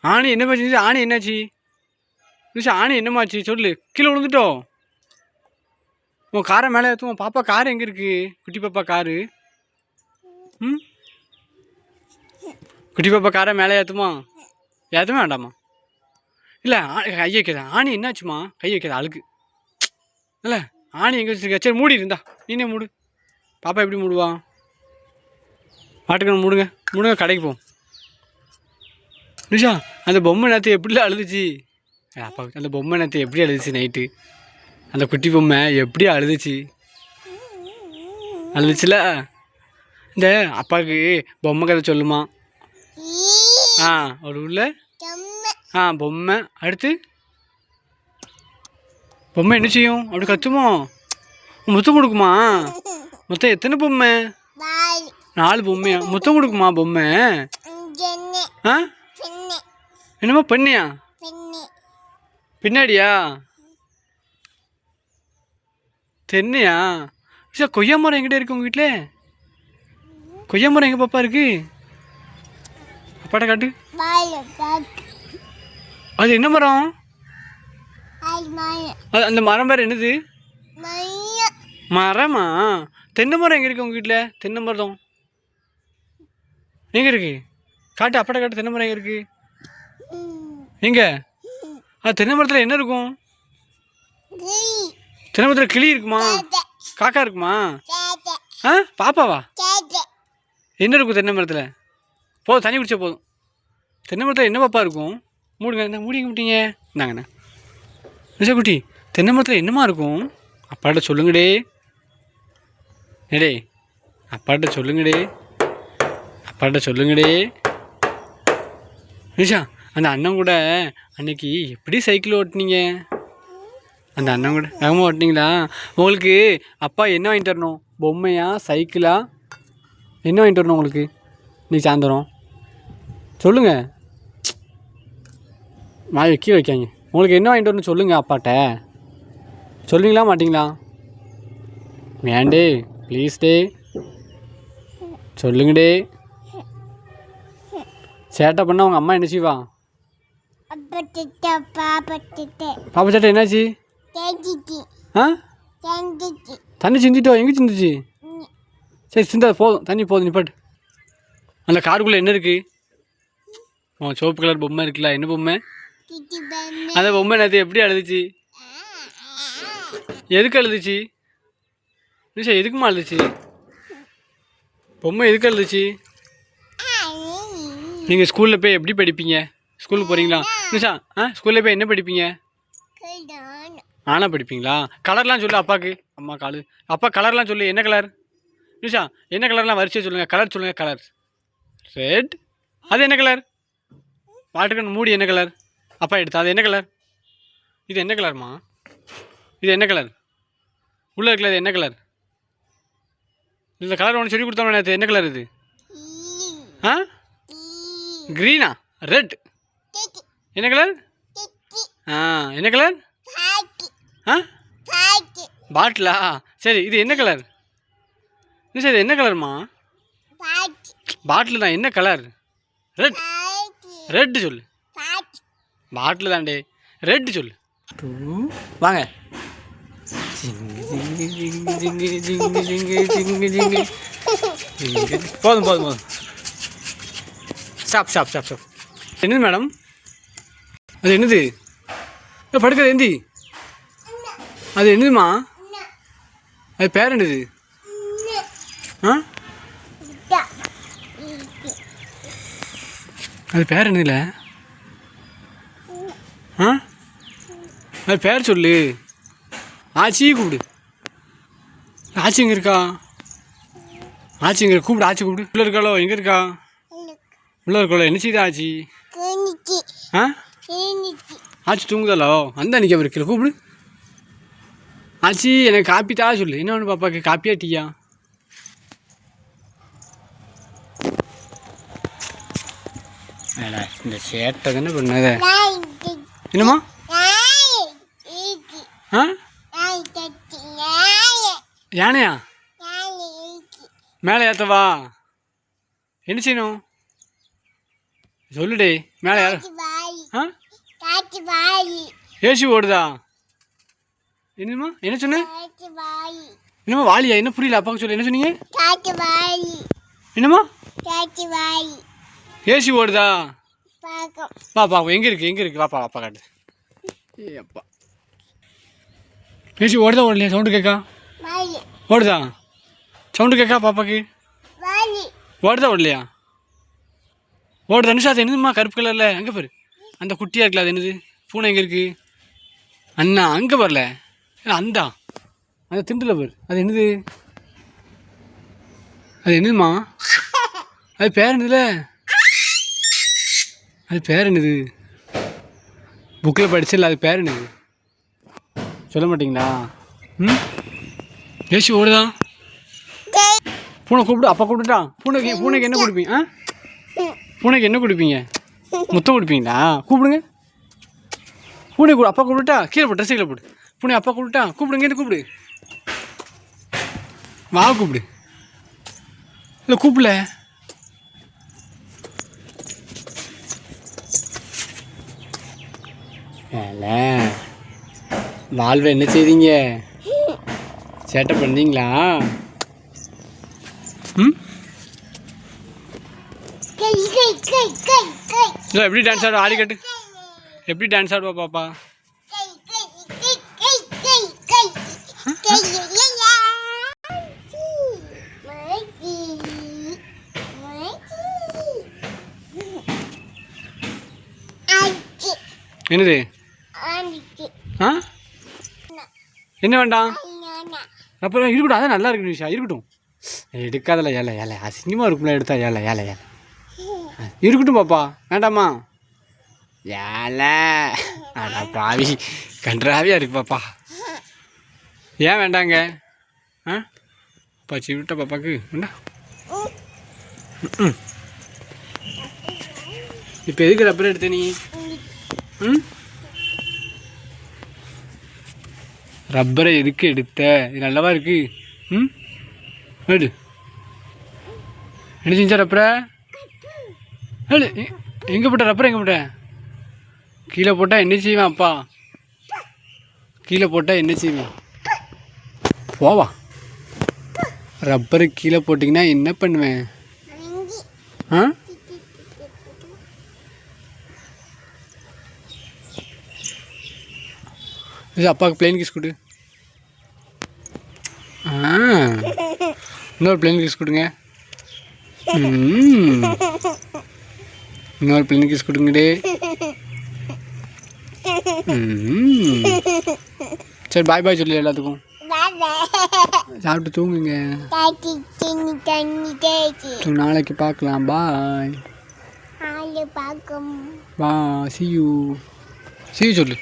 ஆணி என்ன பண்ணுச்சு ஆணி என்னாச்சு? நிஷா ஆணி என்னமாச்சு? சொல்லு. கீழே விழுந்துட்டோம் உன் காரை மேலே ஏற்றுவோம் பாப்பா கார் எங்கே இருக்கு? குட்டி பாப்பா காரு. ம்? குட்டி பாப்பா காரை மேலே ஏற்றுமா ஏற்றுமே வேண்டாமா? இல்லை கை வைக்காத ஆணி என்னாச்சுமா? கை வைக்காத அழுக்கு. இல்லை ஆணி எங்கே வச்சிருக்க? சரி மூடி இருந்தா. நீனே மூடு. பாப்பா எப்படி மூடுவா? மாட்டுக்கணும் மூடுங்க. மூடுங்க கடைக்கு போவோம் நிஷா அந்த பொம்மை நேற்று எப்படிலாம் அழுதுச்சு? அப்பா அந்த பொம்மை நேற்று எப்படி அழுதுச்சு நைட்டு அந்த குட்டி பொம்மை எப்படி அழுதுச்சு? அழுதுச்சுல? இந்த அப்பாவுக்கு பொம்மை கதை சொல்லுமா? ஆ ஒரு உள்ள ஆ பொம்மை. அடுத்து? பொம்மை என்ன செய்யும்? அப்படி கத்துமோ? முத்தம் கொடுக்குமா? மொத்தம் எத்தனை பொம்மை? நாலு. பொம்மையா? முத்தம் கொடுக்குமா பொம்மை? ஆ? என்னமோ பண்ணியா? பின்னாடியா? தென்னையா? சார் கொய்யா மரம் எங்கிட்ட இருக்கு உங்கள் வீட்டில் கொய்யா மரம் எங்கே பாப்பா இருக்கு? அப்பாட்ட காட்டு. அது என்ன மரம்? அது அந்த மரம் பேர் என்னது? மரமா? தென்னை மரம் எங்கே இருக்கு உங்கள் வீட்டில் தென்னை மரம். எங்கே இருக்கு? காட்டு அப்பாட்ட காட்டு தென்னை மரம் எங்கே இருக்கு? எங்கே? அது தென்னை மரத்தில் என்ன இருக்கும்? தென்னை மரத்தில் கிளி இருக்குமா? காக்கா இருக்குமா? ஆ பாப்பாவா? என்ன இருக்கும் தென்னை மரத்தில் போதும் தண்ணி குடிச்சா போதும். தென்னை மரத்தில் என்ன பாப்பா இருக்கும்? மூடுங்க என்ன மூடிங்க விட்டீங்க இந்தாங்கண்ணா நிஜா குட்டி தென்னை மரத்தில் என்னமா இருக்கும்? அப்பாட்ட சொல்லுங்கடே. ஏடே அப்பாட்ட சொல்லுங்கடே. அப்பாட்ட சொல்லுங்கடே. நிஷா அந்த அண்ணன் கூட அன்னைக்கு எப்படி சைக்கிள் ஓட்டுனீங்க? அந்த அண்ணன் கூட வேகமாக ஓட்டினீங்களா? உங்களுக்கு அப்பா என்ன வாங்கிட்டு வரணும்? பொம்மையா சைக்கிளா? என்ன வாங்கிட்டு வரணும் உங்களுக்கு? இன்னைக்கு சாயந்தரம். சொல்லுங்கள் வாய் வைக்க வைக்காங்க உங்களுக்கு என்ன வாங்கிட்டு வரணும் சொல்லுங்கள் அப்பாட்ட. சொல்லுவீங்களா மாட்டிங்களா? வேண்டே ப்ளீஸ் டே. சொல்லுங்கடே சேட்டை பண்ண உங்கள் அம்மா என்ன செய்வா? பாப்பா சேட்டை என்னாச்சு? ஆ? தண்ணி சிந்திட்டோ? எங்கே சிந்துச்சு? சரி சிந்தா போதும். தண்ணி போதும் நிப்பாட்டு அந்த காருக்குள்ளே என்ன இருக்குது ஓ சிவப்பு கலர் பொம்மை இருக்குல்ல என்ன பொம்மை? அந்த பொம்மை நேற்று எப்படி அழுதுச்சு? எதுக்கு அழுதுச்சு? நிஷா எதுக்குமா அழுதுச்சு? பொம்மை எதுக்கு அழுதுச்சு? நீங்கள் ஸ்கூலில் போய் எப்படி படிப்பீங்க? ஸ்கூலுக்கு போகிறீங்களா நிஷா ஆ ஸ்கூலில் போய் என்ன படிப்பீங்க? ஆனா படிப்பீங்களா? கலர்லாம் சொல்லு அப்பாவுக்கு அம்மா காலு. அப்பா கலர்லாம் சொல்லு. என்ன கலர்? நிஷா என்ன கலர்லாம் வரிசையாக சொல்லுங்கள் கலர் சொல்லுங்கள் கலர். ரெட். அது என்ன கலர்? வாட்டர்கன் மூடி என்ன கலர்? அப்பா எடுத்தா அது என்ன கலர்? இது என்ன கலர்மா? இது என்ன கலர்? உள்ளே இருக்கிறது என்ன கலர்? இந்த கலர் ஒன்று சொல்லி கொடுத்தோம் நேற்று என்ன கலர் இது? ஆ? க்ரீனா? ரெட். என்ன கலர்? என்ன கலர்? ஆ? பாட்டிலா? சரி இது என்ன கலர்? இல்லை சரி என்ன கலர்மா? பாட்டில் தான் என்ன கலர்? ரெட் ரெட்டு சொல்லு. பாட்டில் தாண்டே ரெட்டு சொல்லு. வாங்க. போதும் போதும் போதும். ஸ்டாப் ஸ்டாப் ஸ்டாப் ஸ்டாப் என்ன மேடம்? அது என்னது? படுக்கிறது எந்தி அது என்னதுமா அது பேர் என்னது? ஆ? அது பேர் என்னதுல? ஆ? அது பேர் சொல்லு. ஆச்சி கூப்பிடு. ஆச்சி எங்கே இருக்கா? ஆச்சி எங்கே கூப்பிடு ஆச்சி கூப்பிடு. உள்ள இருக்காளோ? எங்கே இருக்கா? உள்ள இருக்காளோ? என்ன செய்யுது ஆச்சி? ஆ? ஆச்சி தூங்குதாலோ? அந்த நிற்க இருக்கல கூப்பிடு. ஆச்சி எனக்கு காப்பி தா சொல்லு. என்ன ஒன்று பாப்பாக்கு? காப்பியா டீயா? இந்த சேட்டை தானே பண்ணாத? என்னம்மா? ஆ? யானையா? மேலே ஏற்றவா என்ன செய்யணும்? சொல்லுடே மேலே யார் வாய் ஆ காட்டு வாய் ஏசி ஓடுதா? என்னம்மா? என்ன சொன்ன? என்னம்மா வாலியா? என்ன புரியல? அப்பாவுக்கு சொல்லு. என்ன சொன்னீங்க? என்னம்மா? ஏசி ஓடுதா? பார்க்கும். வா பா எங்கே இருக்கு? எங்கே இருக்கு? வாப்பா வாப்பா காட்டு ஏ அப்பா. ஏசி ஓடுதா ஓடலையா? சவுண்டு கேட்கா? ஓடுதா? சவுண்டு கேட்கா பாப்பாக்கு? ஓடுதா ஓடலையா? ஓடுதா நிஷா அது என்னதும்மா? கருப்பு கலரில். அங்கே பாரு? அந்த குட்டியாக இருக்குல்ல அது என்னது? பூனை எங்கே இருக்கு? அண்ணா அங்கே வரல. இல்ல, அந்தா. அந்த திண்டில் பாரு. அது என்னது? அது என்னதும்மா? அது பேர் என்னதுல? அது பேர் என்னது? புக்கில் படிச்சிடல அது பேர் என்னது? சொல்ல மாட்டீங்களா? ம்? ஏசி ஓடுதா? பூனை கூப்பிடு அப்பா கூப்பிட்டுட்டா? பூனைக்கு பூனைக்கு என்ன கொடுப்பீங்க ஆ? பூனைக்கு என்ன கொடுப்பீங்க? முத்தம் கொடுப்பீங்களா? கூப்பிடுங்க. பூனை கூட அப்பா கூப்பிட்டா கீழே போட்டு ட்ரெஸ்ஸு கீழே போடு. பூனை அப்பா கூப்பிட்டா கூப்பிடுங்க என்ன கூப்பிடு. வா கூப்பிடு. இல்லை கூப்பிடல. ஏல வாழ்வை என்ன செய்தீங்க? சேட்டை பண்ணீங்களா ம் கை கை கை கை கை இல்லை எப்படி டான்ஸ் ஆடுவா? ஆடி கட்டு. எப்படி டான்ஸ் ஆடுவா பாப்பா? என்னது? ஆ? என்ன வேண்டாம்? அப்புறம் இருக்கட்டும் அதான் நல்லா இருக்கு நிஷா. இருக்கட்டும். எடுக்காதல ஏழை ஏழை அசிங்கமாக இருக்கும்ல எடுத்தா ஏழை ஏழை ஏழை இருக்கட்டும் பாப்பா. வேண்டாமா? ஏல. அடா பாவி. கன்றாவியாக இருக்கு பாப்பா. ஏன் வேண்டாங்க? ஆ? பச்சி விட்ட பாப்பாக்கு. வேண்டா. இப்போ எதுக்கு ரப்பர் எடுத்த நீ? ம்? ரப்பரை எதுக்கு எடுத்த? இது நல்லவா இருக்கு. ம்? எடு. என்ன செஞ்ச ரப்பரை? எங்கே போட்ட? ரப்பர் எங்கே போட்ட? கீழே போட்டால் என்ன செய்வேன் அப்பா? கீழே போட்டால் என்ன செய்வேன்? போவா ரப்பரு கீழே போட்டிங்கன்னா என்ன பண்ணுவேன்? ஆ? இது அப்பாவுக்கு பிளைன் கிஸ் கொடு. இன்னொரு பிளேன் கிஸ் கொடுங்க. ம். இன்னொரு பிளேன் கிஸ் கொடுங்கடே. சரி பாய் பாய் சொல்லு எல்லாத்துக்கும். பாபா சாப்பிட்டு தூங்குங்க. நாளைக்கு பார்க்கலாம். பாய் பார்க்கும் பா சி யூ சி யூ சொல்லு.